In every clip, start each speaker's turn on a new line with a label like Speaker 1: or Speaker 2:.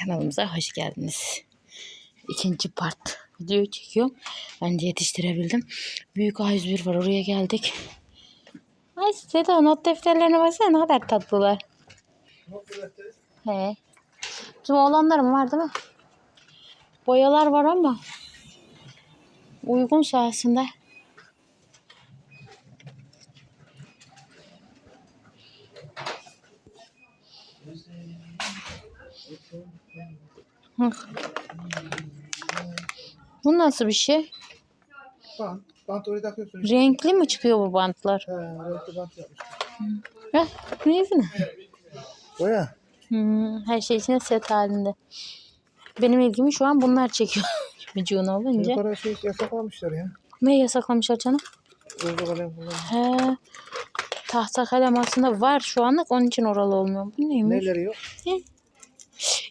Speaker 1: Kanalımıza hoş geldiniz. İkinci part video çekiyorum. Ben de yetiştirebildim. Büyük A101 var oraya geldik. Ay Seda not defterlerine baksana ne kadar tatlılar. He. Bizim oğlanlarım var değil mi? Boyalar var ama uygun aslında. Bu nasıl bir şey?
Speaker 2: Bant. Bant oraya takıyorsun. işte.
Speaker 1: Renkli mi çıkıyor bu bantlar?
Speaker 2: He, renkli bant yapmış.
Speaker 1: Heh, ne yüzüne?
Speaker 2: Boya.
Speaker 1: Hmm, her şey içine set halinde. Benim ilgimi şu an bunlar çekiyor. Vücuğun olunca.
Speaker 2: Yukarı şey yasaklamışlar ya.
Speaker 1: Ne yasaklamışlar canım?
Speaker 2: Uzun kalem.
Speaker 1: He. Tahta kalem aslında var şu anlık onun için oralı olmuyor. Bu neymiş?
Speaker 2: Neleri yok?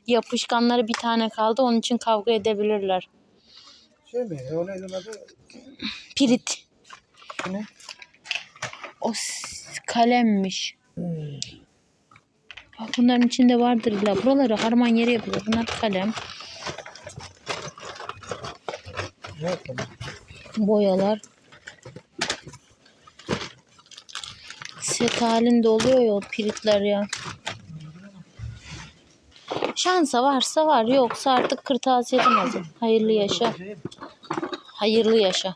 Speaker 1: Yapışkanları bir tane kaldı onun için kavga edebilirler.
Speaker 2: Şey mi? O neydi adı?
Speaker 1: Pirit.
Speaker 2: Ne?
Speaker 1: O kalemmiş.
Speaker 2: Hmm.
Speaker 1: Bak bunların içinde vardır illa. Buraları harman yere yapılır. Bunlar kalem,
Speaker 2: Ne yapalım?
Speaker 1: boyalar. Set halinde oluyor ya o piritler ya. Şansa varsa var yoksa artık kırtasiyeden alacağım. Hayırlı yaşa. Hayırlı yaşa.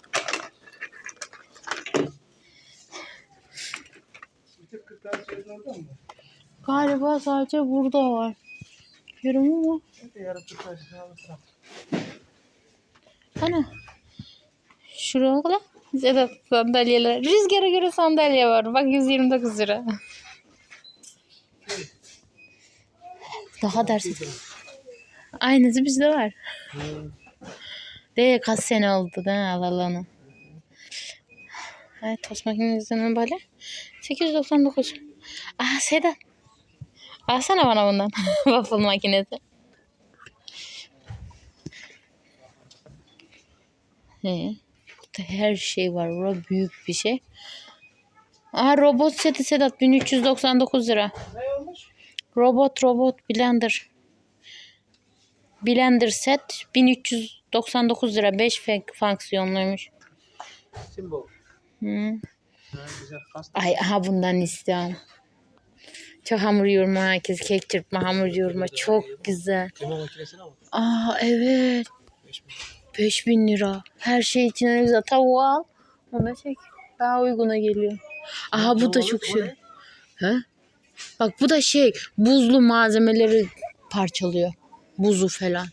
Speaker 1: Galiba sadece burada var. Yorum mu? Ana. Şuraya bak lan. Sedat sandalyeler. Rüzgara göre sandalye var. Bak 129 lira. Daha dersin. Aynısı bizde var. De kaç sene oldu da alalanı. Evet tost makinesinden böyle. 899. Aa Sedat. Alsana bana bundan. Waffle makinesi. He. Burada her şey var. Bura büyük bir şey. Aha robot seti Sedat 1399 lira.
Speaker 2: Ne olmuş?
Speaker 1: Robot robot blender. Blender set 1399 lira. 5 fonksiyonluymuş.
Speaker 2: Simbol.
Speaker 1: Hı.
Speaker 2: Ha.
Speaker 1: Ay aha bundan istiyorum. Çok hamur yoğurma herkes kek çırpma hamur yoğurma çok güzel.
Speaker 2: Krema makinesine bak.
Speaker 1: Aa evet.
Speaker 2: 5000.
Speaker 1: 5000 lira. Her şey içine güzel. Tavuğu al. Ona çek. Daha uyguna geliyor. Aha bu da çok şey. He? Bak bu da şey buzlu malzemeleri parçalıyor. Buzu falan.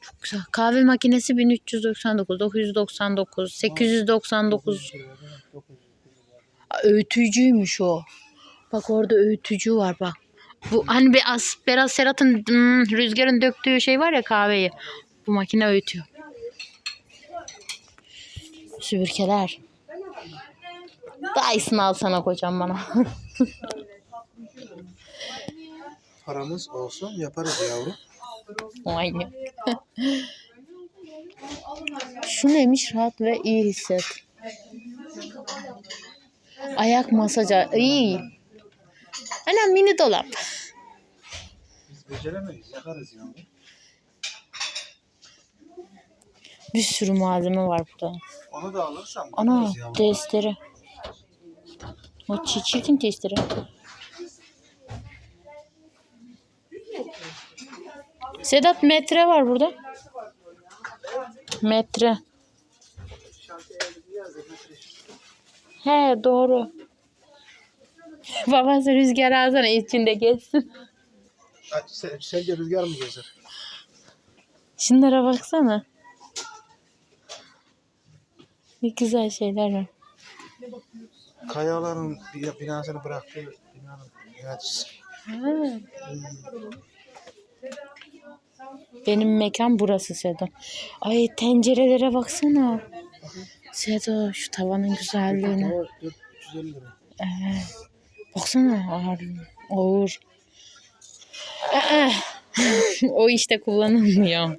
Speaker 1: Çok güzel. Kahve makinesi 1399, 999, 899. Aa, Öğütücüymüş o. Bak orada öğütücü var bak. Bu hani biraz, biraz Serhat'ın hmm, rüzgarın döktüğü şey var ya kahveyi. Bu makine öğütüyor. Süpürgeler. Dyson alsana kocam bana.
Speaker 2: Paramız olsun yaparız yavrum.
Speaker 1: Aynen. Şu neymiş? Rahat ve iyi hisset. Ayak masajı. İyi. Ana mini dolap.
Speaker 2: Biz beceremeyiz yaparız yavrum.
Speaker 1: Bir sürü malzeme var burada.
Speaker 2: Onu da alırsam
Speaker 1: Ana testere. O çi- çirkin testere. Sedat metre var burada. Metre. He doğru. Babası rüzgar alsana içinde geçsin.
Speaker 2: Sen, sence rüzgar mı gezer?
Speaker 1: Şunlara baksana. Ne güzel şeyler var.
Speaker 2: Kayaların binasını bıraktığı binanın yöneticisi.
Speaker 1: Ha. Benim mekan burası Sedo. Ay tencerelere baksana. Sedo şu tavanın güzelliğine.
Speaker 2: O 450 lira.
Speaker 1: Evet. Baksana ağır. Ağır. Aa, o işte kullanılmıyor.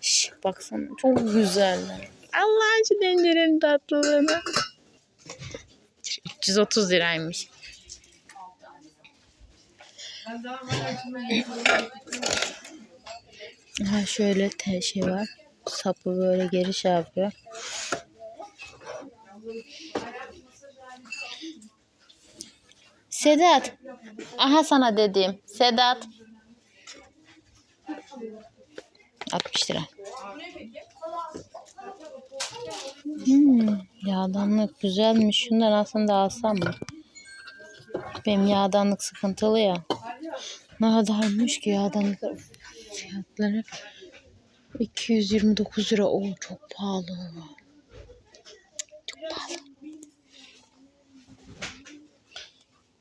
Speaker 1: Şş, baksana çok güzeller. Allah şu tencerenin tatlılığına. 330 liraymış. Ha şöyle te şey var. Sapı böyle geri şey yapıyor. Sedat. Aha sana dediğim. Sedat. 60 lira. Hmm, yağdanlık güzelmiş. Şundan aslında alsam mı? Benim yağdanlık sıkıntılı ya. Ne kadarmış ki yağdanlık fiyatları? 229 lira. Oo çok pahalı. Çok pahalı.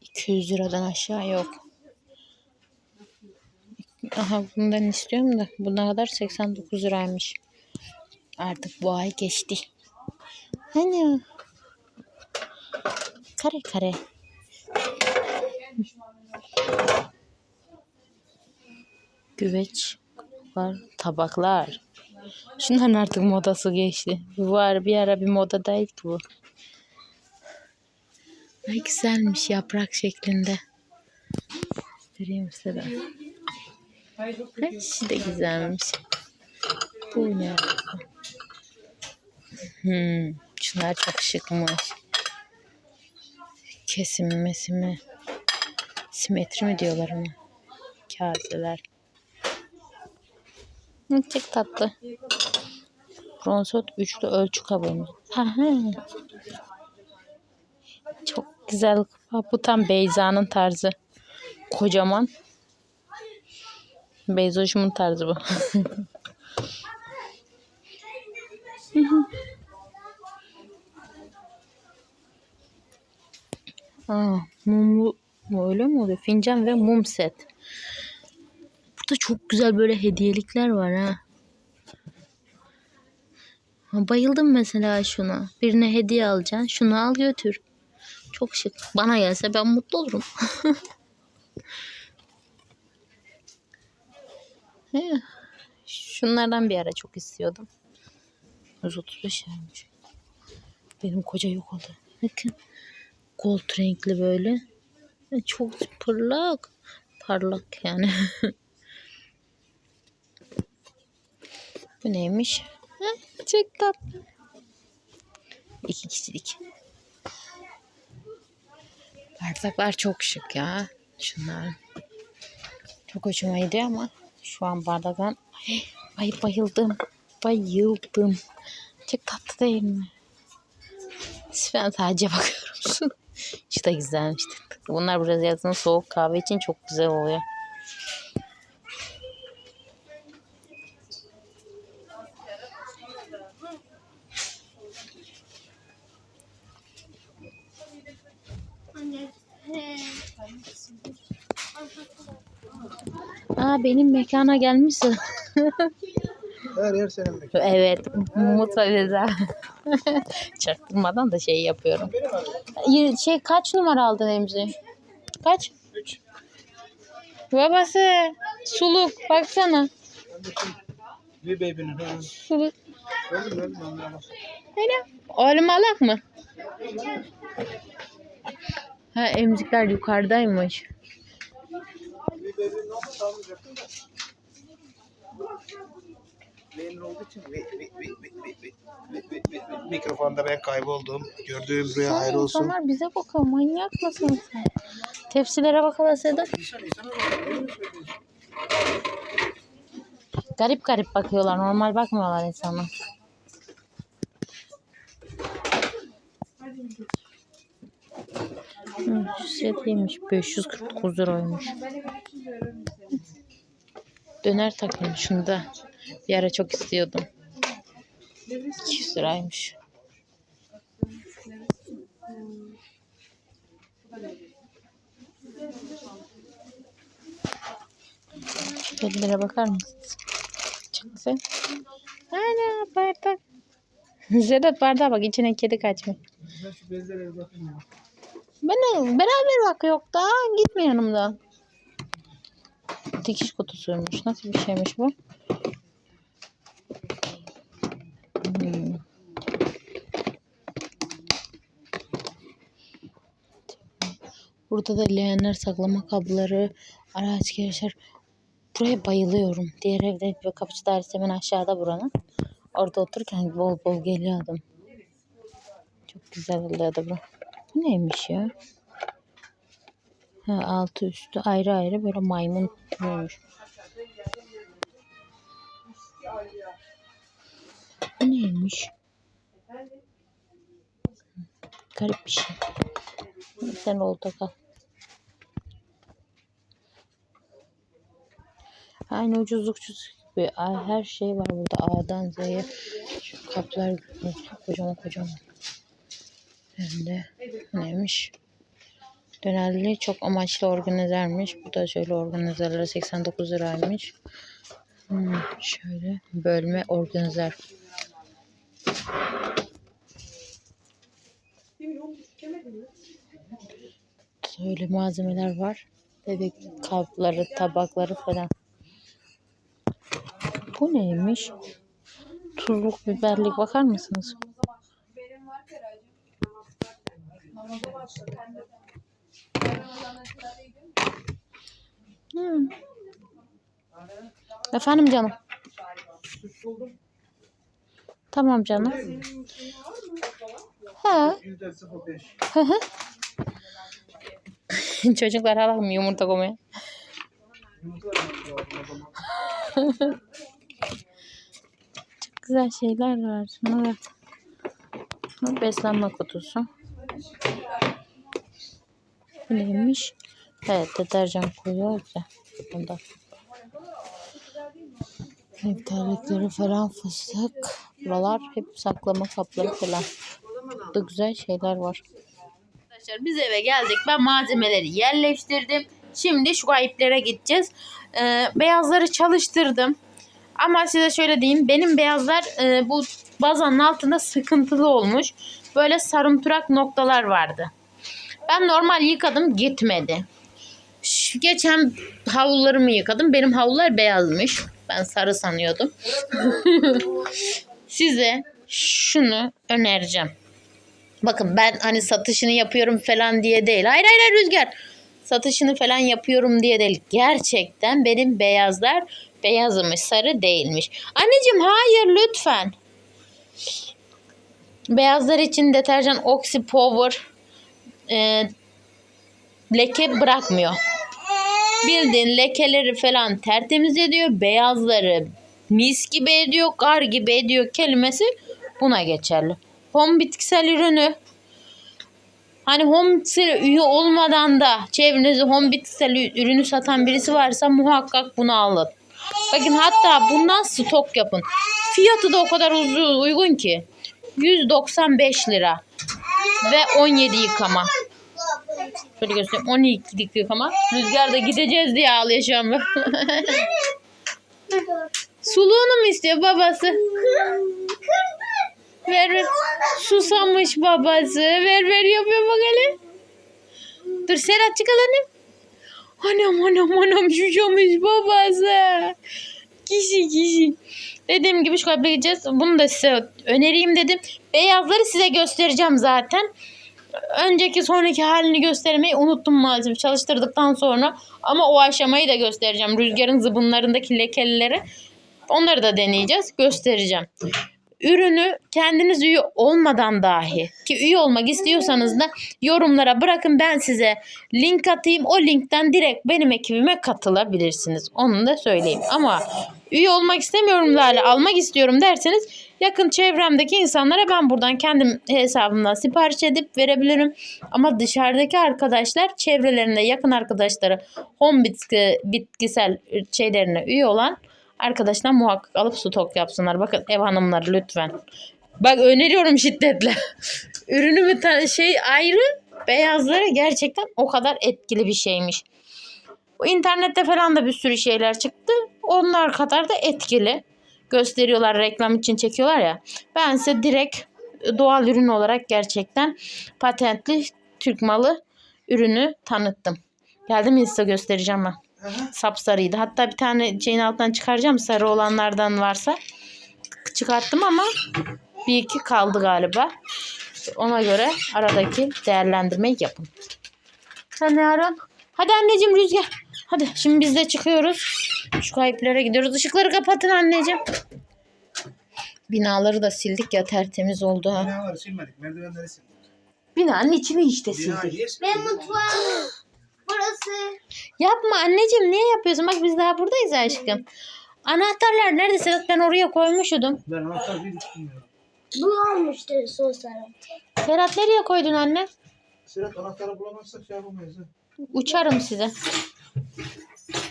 Speaker 1: 200 liradan aşağı yok. Aha bundan istiyorum da buna kadar 89 liraymış. Artık bu ay geçti. Hani kare kare. Güveç var, tabaklar. Şunların artık modası geçti. Var bir ara bir modadaydı bu. Ay güzelmiş yaprak şeklinde. Göstereyim size de. Ha, şu da güzelmiş. Bu ne? Hmm, şunlar çok şıkmış. Kesimi mesimi. Simetri mi diyorlar ona? Kaseler. Hı, Çok tatlı. Bronzot üçlü ölçü kabı. Ha, ha. Çok güzel. Bu tam Beyza'nın tarzı. Kocaman. Beyzoşumun tarzı bu. Aa, mumlu öyle mi oluyor? Fincan ve mum set. Burada çok güzel böyle hediyelikler var ha. Bayıldım mesela şuna. Birine hediye alacaksın. Şunu al götür. Çok şık. Bana gelse ben mutlu olurum. Şunlardan bir ara çok istiyordum. 135 liraymış. Benim koca yok oldu. Bakın. Gold renkli böyle. Çok parlak. Parlak yani. Bu neymiş? Ha, çok tatlı. İki kişilik. Bardaklar çok şık ya. Şunlar. Çok hoşuma gidiyor ama şu an bardaktan ay, ay bayıldım. Bayıldım. Çok tatlı değil mi? Ben sadece bakıyorum. Şu da güzelmiş. Bunlar biraz yazın soğuk kahve için çok güzel oluyor. Aa benim mekana gelmişsin.
Speaker 2: Her yer senin mekan.
Speaker 1: Evet, mutlu Reza. Çaktırmadan da şey yapıyorum. Şey kaç numara aldın Emzi? Kaç?
Speaker 2: 3.
Speaker 1: Babası suluk baksana.
Speaker 2: De şey. Bir baby'nin.
Speaker 1: Suluk.
Speaker 2: Gördün mü?
Speaker 1: Öyle. Oğlum alak mı? Ha emzikler yukarıdaymış.
Speaker 2: Sağlayacaktım da. Olduğu için mikrofonda ben kayboldum. Gördüğüm rüya hayır olsun.
Speaker 1: İnsanlar bize bakıyor. Manyak mısın sen? Tepsilere bakalım Sedat.
Speaker 2: İnsan insana?
Speaker 1: Garip garip bakıyorlar. Normal bakmıyorlar insana. Hı, şu set iyiymiş. 549 liraymış. Döner takayım şunu da. Bir ara çok istiyordum. 200 liraymış. Kedilere bakar mısınız? Çıktı. Ana bardak. Sedat bardağa bak içine kedi kaçmış.
Speaker 2: Ben.
Speaker 1: Ben beraber bak yok da gitme yanımda. Dikiş kutusuymuş. Nasıl bir şeymiş bu? Hmm. Burada da leğenler, saklama kabları, araç gereçler. Buraya bayılıyorum. Diğer evde bir kapıcı dairesi hemen aşağıda buranın. Orada otururken bol bol geliyordum. Çok güzel oluyordu bu. Bu neymiş ya? Ha, altı üstü ayrı ayrı böyle maymun olmuş. Bu neymiş? Garip bir şey. Sen oldu kal. Aynı ucuzlukçu gibi her şey var burada A'dan Z'ye. Şu kaplar kocaman kocaman. Hem de neymiş? Dönerli çok amaçlı organizermiş. Bu da şöyle organizerlere 89 liraymış. Hmm, şöyle bölme organizer. Böyle malzemeler var. Bebek kapları, tabakları falan. Bu neymiş? Tuzluk, biberlik bakar mısınız? Hmm. Efendim canım. Tamam canım. Ha. Çocuklar hala yumurta koymuyor? Çok güzel şeyler var. Bu beslenme kutusu. Neymiş? Evet deterjan koyuyor ya. Bunda. Ev terlikleri falan fıstık. Buralar hep saklama kapları falan. Burada güzel şeyler var. Arkadaşlar biz eve geldik. Ben malzemeleri yerleştirdim. Şimdi şu gayiplere gideceğiz. Ee, beyazları çalıştırdım. Ama size şöyle diyeyim. Benim beyazlar e, bu bazanın altında sıkıntılı olmuş. Böyle sarımtırak noktalar vardı. Ben normal yıkadım gitmedi. Şu geçen havlularımı yıkadım. Benim havlular beyazmış. Ben sarı sanıyordum. Size şunu önereceğim. Bakın ben hani satışını yapıyorum falan diye değil. Hayır hayır Rüzgar. Satışını falan yapıyorum diye değil. Gerçekten benim beyazlar beyazmış sarı değilmiş. Anneciğim hayır lütfen. Beyazlar için deterjan Oxy Power e, leke bırakmıyor. Bildiğin lekeleri falan tertemiz ediyor. Beyazları mis gibi ediyor, kar gibi ediyor kelimesi buna geçerli. Home bitkisel ürünü Hani home bitkisel üye olmadan da çevrenizde home bitkisel ürünü satan birisi varsa muhakkak bunu alın. Bakın hatta bundan stok yapın. Fiyatı da o kadar uzun, uygun ki. 195 lira. Ve 17 yıkama. Şöyle göstereyim. 12 yıkama. Rüzgarda gideceğiz diye şu an. Suluğunu mu istiyor babası? Ver ver. Susamış babası. Ver ver yapıyor bak hele. Dur Serhat çıkal annem. Anam anam anam susamış babası. Kişi kişi. Dediğim gibi şu kalple gideceğiz. Bunu da size önereyim dedim. Beyazları size göstereceğim zaten. Önceki sonraki halini göstermeyi unuttum maalesef çalıştırdıktan sonra. Ama o aşamayı da göstereceğim. Rüzgarın zıbınlarındaki lekelileri. Onları da deneyeceğiz. Göstereceğim ürünü kendiniz üye olmadan dahi ki üye olmak istiyorsanız da yorumlara bırakın ben size link atayım. O linkten direkt benim ekibime katılabilirsiniz. Onu da söyleyeyim. Ama üye olmak istemiyorum Lale almak istiyorum derseniz yakın çevremdeki insanlara ben buradan kendim hesabımdan sipariş edip verebilirim. Ama dışarıdaki arkadaşlar çevrelerinde yakın arkadaşları home bitki, bitkisel şeylerine üye olan Arkadaşlar muhakkak alıp stok yapsınlar. Bakın ev hanımları lütfen. Bak öneriyorum şiddetle. Ürünü mü ta- şey ayrı beyazları gerçekten o kadar etkili bir şeymiş. Bu internette falan da bir sürü şeyler çıktı. Onlar kadar da etkili. Gösteriyorlar reklam için çekiyorlar ya. Ben size direkt doğal ürün olarak gerçekten patentli Türk malı ürünü tanıttım. Geldim size göstereceğim ben sapsarıydı. Hatta bir tane şeyin altından çıkaracağım sarı olanlardan varsa. Çıkarttım ama bir iki kaldı galiba. Ona göre aradaki değerlendirmeyi yapın. Sen ne arıyorsun? Hadi anneciğim Rüzgar. Hadi şimdi biz de çıkıyoruz. Şu kayıplara gidiyoruz. Işıkları kapatın anneciğim. Binaları da sildik ya tertemiz oldu ha.
Speaker 2: Binaları silmedik. Merdivenleri sildik.
Speaker 1: Binanın içini işte sildik.
Speaker 3: Ve mutfağım. Burası.
Speaker 1: Yapma anneciğim niye yapıyorsun? Bak biz daha buradayız aşkım. Anahtarlar nerede Sedat? Ben oraya koymuşudum.
Speaker 2: Ben anahtar bir bilmiyorum.
Speaker 3: Bu olmuştu sosyal.
Speaker 1: Serhat nereye koydun anne?
Speaker 2: Sırat anahtarı bulamazsak şey yapamayız. ha.
Speaker 1: Uçarım size.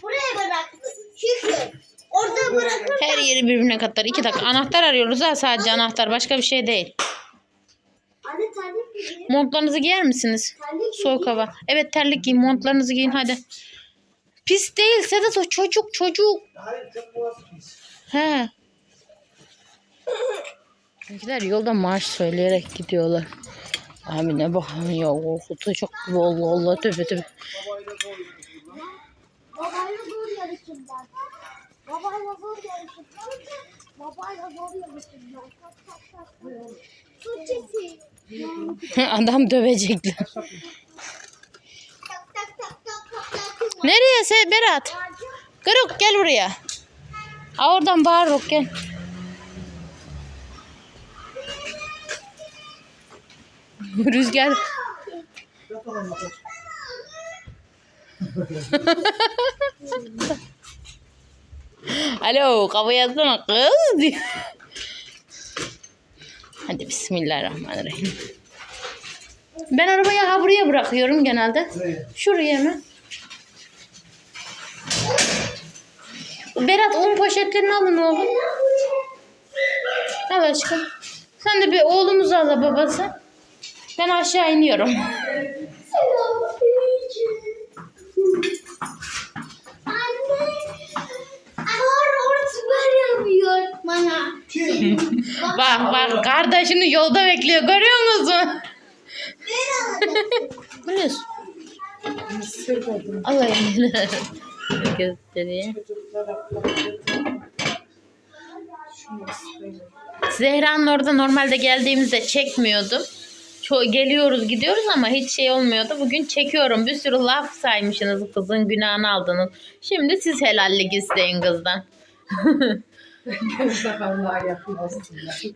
Speaker 3: Buraya bıraktım. Çünkü orada bırakır.
Speaker 1: Her yeri birbirine katlar. İki dakika. Anahtar arıyoruz ha sadece anahtar. Başka bir şey değil.
Speaker 3: Anne terlik giyin.
Speaker 1: Montlarınızı giyer misiniz?
Speaker 3: Terlik
Speaker 1: Soğuk hava. Evet terlik giyin. Montlarınızı giyin hadi. Pis değil Sedat o çocuk çocuk.
Speaker 2: Hayır çok boğaz pis.
Speaker 1: He. Bizimkiler yolda marş söyleyerek gidiyorlar. Abi ne bakalım ya korkutacak gibi Allah Allah tövbe tövbe.
Speaker 2: Babayla zor lan.
Speaker 3: Babayla zor yarışım ben. Babayla zor yarışım ben. Babayla zor yarışım ben. Tak tak tak tak. Tuğçesi.
Speaker 1: Adam dövecekler.
Speaker 3: Tak tak tak.
Speaker 1: Nereye sen Berat? Kırık gel buraya. Aa, oradan bağırık gel. Rüzgar. Alo kapı yazsana kız diyor. Hadi bismillahirrahmanirrahim. Ben arabayı ha buraya bırakıyorum genelde. Şuraya mı? Berat un poşetlerini alın oğlum. Al aşkım. Sen de bir oğlumuzu al babası. Ben aşağı iniyorum.
Speaker 3: Anne. Kar ortaya yapıyor bana.
Speaker 1: Bak bak kardeşini yolda bekliyor görüyor musun? Bu ne? Alayım. Göstereyim. Zehra'nın orada normalde geldiğimizde çekmiyordum. Ço geliyoruz gidiyoruz ama hiç şey olmuyordu. Bugün çekiyorum. Bir sürü laf saymışsınız kızın günahını aldınız. Şimdi siz helallik isteyin kızdan.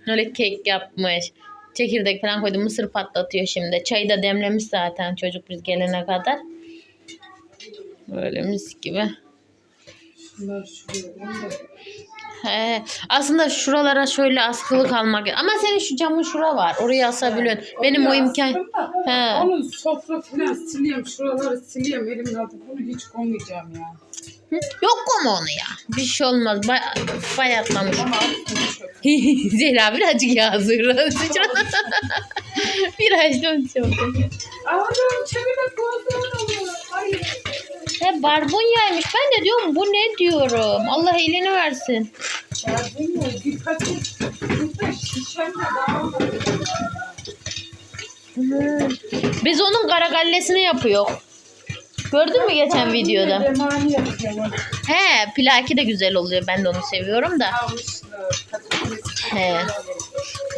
Speaker 1: Öyle kek yapmış. Çekirdek falan koydu. Mısır patlatıyor şimdi. Çayı da demlemiş zaten çocuk biz gelene kadar. Böyle mis gibi.
Speaker 4: Şunları şuraya koyayım da.
Speaker 1: He, aslında şuralara şöyle askılık almak. Ama senin şu camın şura var. Oraya asabiliyorsun. Benim o imkan.
Speaker 4: da,
Speaker 1: He.
Speaker 4: Onun sofra falan siliyorum. Şuraları siliyorum. Elimin adı bunu hiç koymayacağım ya.
Speaker 1: Hı? Yok mu onu ya? Bir şey olmaz. Ba- bayatlamış.
Speaker 4: Ama attım çöp.
Speaker 1: Zehra birazcık sıçra. Birazcık çok.
Speaker 4: Ağzım çevire koyduğun oluyor. Hayır.
Speaker 1: Barbunyaymış. Ben de diyorum bu ne diyorum. Allah elini versin.
Speaker 4: Bir paket. Burada daha.
Speaker 1: Biz onun karagallesini yapıyor. Gördün mü geçen videoda? He plaki de güzel oluyor. Ben de onu seviyorum da. He.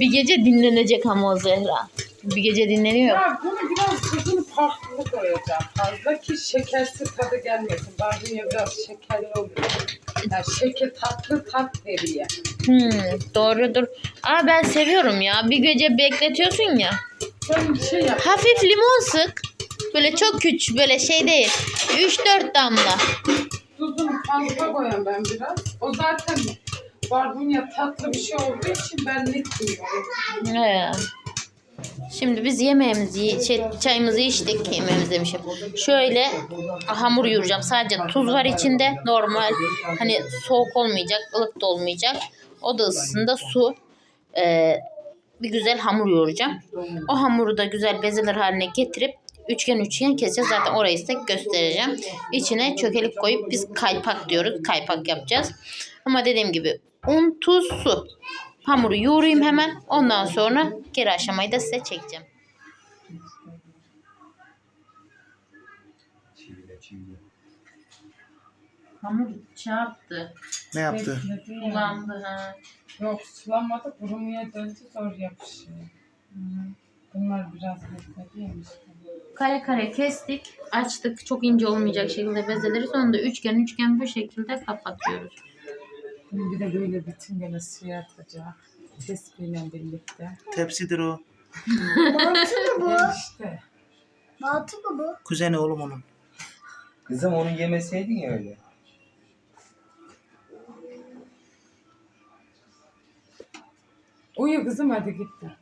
Speaker 1: Bir gece dinlenecek ama o Zehra. Bir gece dinleniyor.
Speaker 4: Ya bunu biraz tuzunu farklı koyacağım. Fazla ki şekersiz tadı gelmesin. Barbunya biraz şekerli oluyor. Yani şeker tatlı tat veriyor.
Speaker 1: Hmm, doğrudur. Aa ben seviyorum ya. Bir gece bekletiyorsun ya.
Speaker 4: Ben bir şey yap.
Speaker 1: Hafif limon sık. Böyle çok küçük böyle şey değil. 3-4 damla.
Speaker 4: Tuzunu fazla koyayım ben biraz. O zaten barbunya tatlı bir şey olduğu için ben net koyuyorum.
Speaker 1: He. Şimdi biz yemeğimizi, şey, çayımızı içtik. Yemeğimizi demişim. Şöyle hamur yoğuracağım. Sadece tuz var içinde. Normal. Hani soğuk olmayacak, ılık da olmayacak. O da ısısında su. Ee, bir güzel hamur yoğuracağım. O hamuru da güzel bezeler haline getirip üçgen üçgen keseceğiz. Zaten orayı size göstereceğim. İçine çökelik koyup biz kaypak diyoruz. Kaypak yapacağız. Ama dediğim gibi un, tuz, su. Hamuru yoğurayım hemen. Ondan sonra geri aşamayı da size çekeceğim. Hamur çarptı.
Speaker 2: Ne yaptı?
Speaker 1: Bulandı ha.
Speaker 4: Yok sulanmadı kurumaya döndü zor yapışıyor. Bunlar biraz bekledi yemiş.
Speaker 1: kare kare kestik. Açtık. Çok ince olmayacak şekilde bezeleri. Sonra da üçgen üçgen bu şekilde kapatıyoruz.
Speaker 4: Bir de böyle bütün gene suya atacak. Tespihle birlikte.
Speaker 2: Tepsidir o.
Speaker 3: Mantı mı bu?
Speaker 4: İşte.
Speaker 3: Mantı mı bu?
Speaker 2: Kuzeni oğlum onun.
Speaker 5: Kızım onu yemeseydin ya öyle.
Speaker 4: Uyu kızım hadi gitti.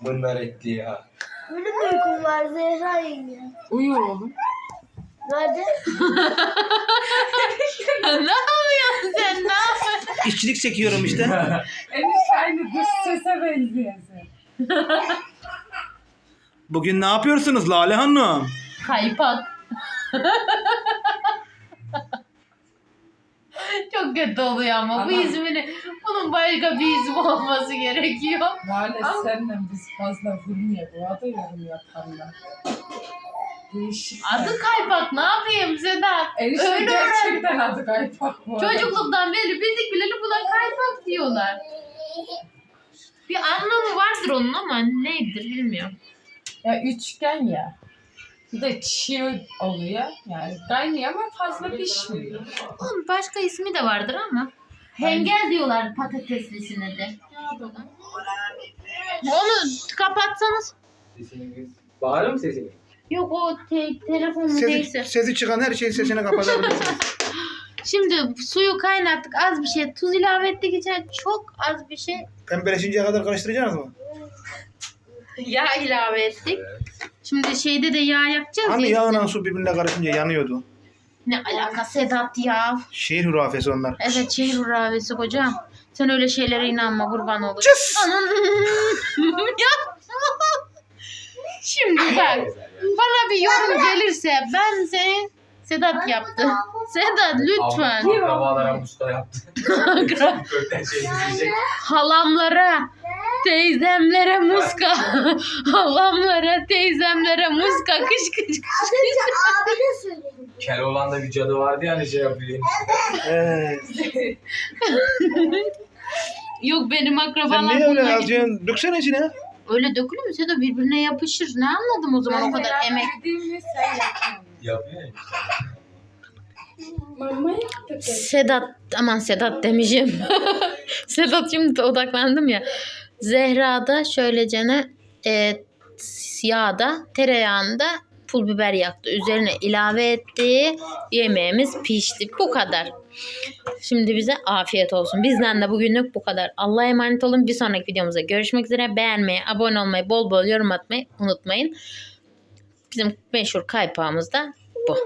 Speaker 5: Bunlar etli ya.
Speaker 3: Benim de uykum var Zehra yenge.
Speaker 4: Uyu oğlum.
Speaker 3: Nerede?
Speaker 1: ne yapıyorsun sen? Ne yapıyorsun?
Speaker 2: İşçilik çekiyorum işte.
Speaker 4: Enişte aynı dış sese benziyorsun.
Speaker 2: Bugün ne yapıyorsunuz Lale Hanım?
Speaker 1: Kaypak. Çok kötü oluyor ama bu
Speaker 4: Ama-
Speaker 1: ismini bunun başka bir ismi olması gerekiyor.
Speaker 4: Maalesef seninle biz fazla vurmuyor. Bu adı yorum yaparlar. Değişik.
Speaker 1: Adı kaypak ne yapayım Sedat?
Speaker 4: Enişte
Speaker 1: Öyle öğrendim.
Speaker 4: gerçekten adı kaypak bu arada.
Speaker 1: Çocukluktan beri bildik bileli buna kaypak diyorlar. Bir anlamı vardır onun ama neydir bilmiyorum.
Speaker 4: Ya üçgen ya. Bir de çiğ oluyor. Yani kaynıyor ama fazla pişmiyor.
Speaker 1: Onun başka ismi de vardır ama. Hengel diyorlar patateslisine de. Onu kapatsanız.
Speaker 5: Sesini. Bağırır mı sesini?
Speaker 1: Yok o te- telefon
Speaker 2: Sesi,
Speaker 1: neyse.
Speaker 2: sesi çıkan her şeyin sesini kapatabilirsiniz.
Speaker 1: Şimdi suyu kaynattık az bir şey tuz ilave ettik içine çok az bir şey
Speaker 2: Pembeleşinceye kadar karıştıracaksınız mı?
Speaker 1: yağ ilave ettik. Şimdi şeyde de yağ yakacağız
Speaker 2: Hani
Speaker 1: ya.
Speaker 2: yağla su birbirine karışınca yanıyordu.
Speaker 1: Ne alaka Sedat ya.
Speaker 2: Şehir hurafesi onlar.
Speaker 1: Evet şehir hurravesi kocam. Sen öyle şeylere inanma kurban olur.
Speaker 2: Cıs!
Speaker 1: Yapma. Şimdi bak bana bir yorum gelirse ben seni Sedat yaptı. Sedat lütfen.
Speaker 5: Akrabalara muska yaptı. Kökten şey izleyecek.
Speaker 1: Halamlara, teyzemlere muska. Halamlara, teyzemlere muska. Kış kış kış.
Speaker 3: Az önce abi de söyledi.
Speaker 5: Keloğlan'da bir cadı vardı ya hani şey yapıyor.
Speaker 1: Yok benim
Speaker 2: sen
Speaker 1: akrabalar
Speaker 2: niye öyle alacaksın? Döksene içine.
Speaker 1: Öyle dökülür mü Sedat? Birbirine yapışır. Ne anladım o zaman o kadar emek.
Speaker 4: Dediğimi sen yapıyorsun.
Speaker 5: Yapıyor ya.
Speaker 4: Mama yaptık.
Speaker 1: Sedat, aman Sedat demişim. Sedat şimdi odaklandım ya. Zehra'da şöylecene e, yağda, tereyağında pul biber yaktı. Üzerine ilave etti. Yemeğimiz pişti. Bu kadar. Şimdi bize afiyet olsun. Bizden de bugünlük bu kadar. Allah'a emanet olun. Bir sonraki videomuzda görüşmek üzere. Beğenmeyi, abone olmayı, bol bol yorum atmayı unutmayın. Bizim meşhur kaypağımız da bu.